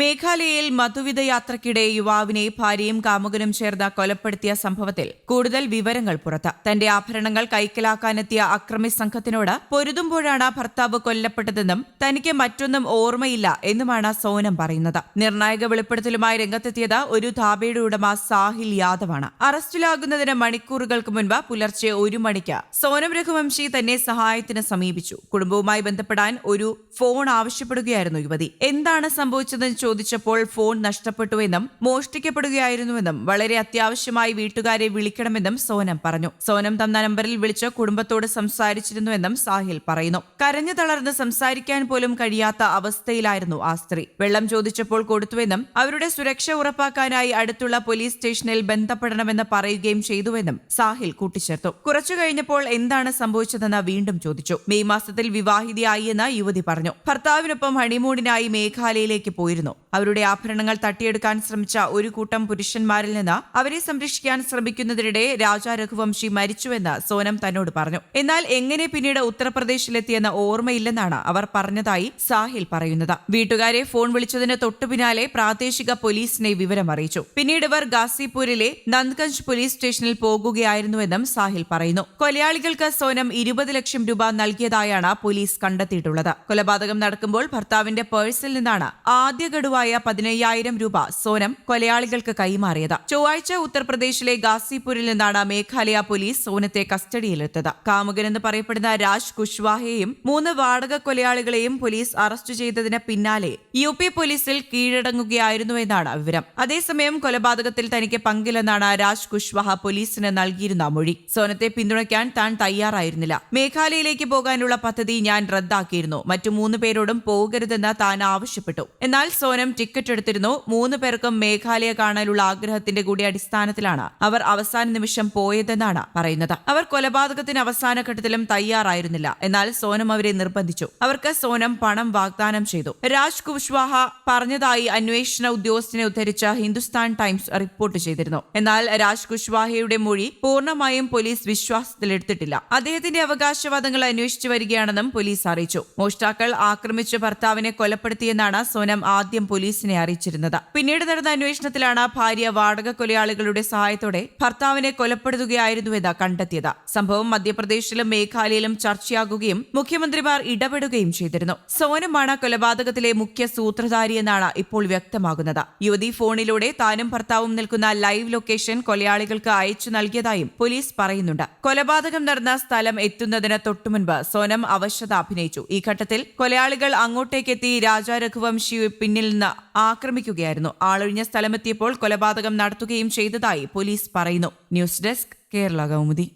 മേഘാലയയിൽ മധുവിധയാത്രയ്ക്കിടെ യുവാവിനെ ഭാര്യയും കാമുകനും ചേർന്ന് കൊലപ്പെടുത്തിയ സംഭവത്തിൽ കൂടുതൽ വിവരങ്ങൾ പുറത്ത്. തന്റെ ആഭരണങ്ങൾ കൈക്കലാക്കാനെത്തിയ അക്രമി സംഘത്തിനോട് പൊരുതുമ്പോഴാണ് ഭർത്താവ് കൊല്ലപ്പെട്ടതെന്നും തനിക്ക് മറ്റൊന്നും ഓർമ്മയില്ല എന്നുമാണ് സോനം പറയുന്നത്. നിർണായക വെളിപ്പെടുത്തലുമായി രംഗത്തെത്തിയത് ഒരു ധാബയുടെ ഉടമ സാഹിൽ യാദവാണ്. അറസ്റ്റിലാകുന്നതിന് മണിക്കൂറുകൾക്ക് മുൻപ് പുലർച്ചെ ഒരു മണിക്ക് സോനം രഘുവംശി തന്നെ സഹായത്തിന് സമീപിച്ചു. കുടുംബവുമായി ബന്ധപ്പെടാൻ ഒരു ഫോൺ ആവശ്യപ്പെടുകയായിരുന്നു യുവതി. എന്താണ് സംഭവിച്ചതെന്ന് ചോദിച്ചപ്പോൾ ഫോൺ നഷ്ടപ്പെട്ടുവെന്നും മോഷ്ടിക്കപ്പെടുകയായിരുന്നുവെന്നും വളരെ അത്യാവശ്യമായി വീട്ടുകാരെ വിളിക്കണമെന്നും സോനം പറഞ്ഞു. സോനം തന്ന നമ്പറിൽ വിളിച്ച് കുടുംബത്തോട് സംസാരിച്ചിരുന്നുവെന്നും സാഹിൽ പറയുന്നു. കരഞ്ഞു തളർന്ന് സംസാരിക്കാൻ പോലും കഴിയാത്ത അവസ്ഥയിലായിരുന്നു ആ സ്ത്രീ. വെള്ളം ചോദിച്ചപ്പോൾ കൊടുത്തുവെന്നും അവരുടെ സുരക്ഷ ഉറപ്പാക്കാനായി അടുത്തുള്ള പോലീസ് സ്റ്റേഷനിൽ ബന്ധപ്പെടണമെന്ന് പറയുകയും ചെയ്തുവെന്നും സാഹിൽ കൂട്ടിച്ചേർത്തു. കുറച്ചു കഴിഞ്ഞപ്പോൾ എന്താണ് സംഭവിച്ചതെന്ന് വീണ്ടും ചോദിച്ചു. മെയ് മാസത്തിൽ വിവാഹിതയായി എന്ന് യുവതി പറഞ്ഞു. ഭർത്താവിനൊപ്പം ഹണിമൂണിനായി മേഘാലയയിലേക്ക് പോയിരുന്നു. അവരുടെ ആഭരണങ്ങൾ തട്ടിയെടുക്കാൻ ശ്രമിച്ച ഒരു കൂട്ടം പുരുഷന്മാരിൽ നിന്ന് അവരെ സംരക്ഷിക്കാൻ ശ്രമിക്കുന്നതിനിടെ രാജാ രഘുവംശി മരിച്ചുവെന്ന് സോനം തന്നോട് പറഞ്ഞു. എന്നാൽ എങ്ങനെ പിന്നീട് ഉത്തർപ്രദേശിലെത്തിയെന്ന് ഓർമ്മയില്ലെന്നാണ് അവർ പറഞ്ഞതായി സാഹിൽ പറയുന്നത്. വീട്ടുകാരെ ഫോൺ വിളിച്ചതിന് തൊട്ടു പിന്നാലെ പ്രാദേശിക പോലീസിനെ വിവരം അറിയിച്ചു. പിന്നീട് ഇവർ ഗാസിപൂരിലെ നന്ദ്ഗഞ്ച് പോലീസ് സ്റ്റേഷനിൽ പോകുകയായിരുന്നുവെന്നും സാഹിൽ പറയുന്നു. കൊലയാളികൾക്ക് സോനം ഇരുപത് ലക്ഷം രൂപ നൽകിയതായാണ് പോലീസ് കണ്ടെത്തിയിട്ടുള്ളത്. കൊലപാതകം നടക്കുമ്പോൾ ഭർത്താവിന്റെ പേഴ്സിൽ നിന്നാണ് ആദ്യ ഗഡുവായ പതിനയ്യായിരം രൂപ സോനം കൊലയാളികൾക്ക് കൈമാറിയത്. ചൊവ്വാഴ്ച ഉത്തർപ്രദേശിലെ ഗാസിപൂരിൽ നിന്നാണ് മേഘാലയ പോലീസ് സോനത്തെ കസ്റ്റഡിയിലെടുത്തത്. കാമുകൻ എന്ന് പറയപ്പെടുന്ന രാജ് കുഷ്വാഹയെയും മൂന്ന് വാടക കൊലയാളികളെയും പോലീസ് അറസ്റ്റ് ചെയ്തതിന് പിന്നാലെ യു പി പോലീസിൽ കീഴടങ്ങുകയായിരുന്നുവെന്നാണ് വിവരം. അതേസമയം കൊലപാതകത്തിൽ തനിക്ക് പങ്കില്ലെന്നാണ് രാജ് കുഷ്വാഹ പോലീസിന് നൽകിയിരുന്ന മൊഴി. സോനത്തെ പിന്തുണയ്ക്കാൻ താൻ തയ്യാറായിരുന്നില്ല. മേഘാലയയിലേക്ക് പോകാനുള്ള പദ്ധതി ഞാൻ റദ്ദാക്കിയിരുന്നു. മറ്റു മൂന്ന് പേരോടും പോകരുതെന്ന് താൻ ആവശ്യപ്പെട്ടു. എന്നാൽ സോനം ടിക്കറ്റ് എടുത്തിരുന്നു. മൂന്ന് പേർക്കും മേഘാലയ കാണാനുള്ള ആഗ്രഹത്തിന്റെ കൂടി അടിസ്ഥാനത്തിലാണ് അവർ അവസാന നിമിഷം പോയതെന്നാണ് പറയുന്നത്. അവർ കൊലപാതകത്തിന് അവസാന ഘട്ടത്തിലും തയ്യാറായിരുന്നില്ല. എന്നാൽ സോനം അവരെ നിർബന്ധിച്ചു. അവർക്ക് സോനം പണം വാഗ്ദാനം ചെയ്തു. രാജ് കുഷ്വാഹ പറഞ്ഞതായി അന്വേഷണ ഉദ്യോഗസ്ഥനെ ഉദ്ധരിച്ച ഹിന്ദുസ്ഥാൻ ടൈംസ് റിപ്പോർട്ട് ചെയ്തിരുന്നു. എന്നാൽ രാജ് കുഷ്വാഹയുടെ മൊഴി പൂർണമായും പോലീസ് വിശ്വാസത്തിലെടുത്തിട്ടില്ല. അദ്ദേഹത്തിന്റെ അവകാശവാദങ്ങൾ അന്വേഷിച്ചു വരികയാണെന്നും പോലീസ് അറിയിച്ചു. മോഷ്ടാക്കൾ ആക്രമിച്ച് ഭർത്താവിനെ കൊലപ്പെടുത്തിയെന്നാണ് സോനം ആദ്യം പോലീസിനെ അറിയിച്ചിരുന്നത്. പിന്നീട് നടന്ന അന്വേഷണത്തിലാണ് ഭാര്യ വാടക കൊലയാളികളുടെ സഹായത്തോടെ ഭർത്താവിനെ കൊലപ്പെടുത്തുകയായിരുന്നുവെന്ന് കണ്ടെത്തിയത്. സംഭവം മധ്യപ്രദേശിലും മേഘാലയയിലും ചർച്ചയാകുകയും മുഖ്യമന്ത്രിമാർ ഇടപെടുകയും ചെയ്തിരുന്നു. സോനമാണ് കൊലപാതകത്തിലെ മുഖ്യ സൂത്രധാരിയെന്നാണ് ഇപ്പോൾ വ്യക്തമാകുന്നത്. യുവതി ഫോണിലൂടെ താനും ഭർത്താവും നിൽക്കുന്ന ലൈവ് ലൊക്കേഷൻ കൊലയാളികൾക്ക് അയച്ചു നൽകിയതായും പോലീസ് പറയുന്നുണ്ട്. കൊലപാതകം നടന്ന സ്ഥലം എത്തുന്നതിന് തൊട്ടുമുൻപ് സോനം അവശത അഭിനയിച്ചു. ഈ ഘട്ടത്തിൽ കൊലയാളികൾ അങ്ങോട്ടേക്കെത്തി രാജാ രഘുവംശിയെ നിന്ന് ആക്രമിക്കുകയായിരുന്നു. ആളൊഴിഞ്ഞ സ്ഥലമെത്തിയപ്പോൾ കൊലപാതകം നടത്തുകയും ചെയ്തതായി പോലീസ് പറയുന്നു. News desk Kerala Kaumudi.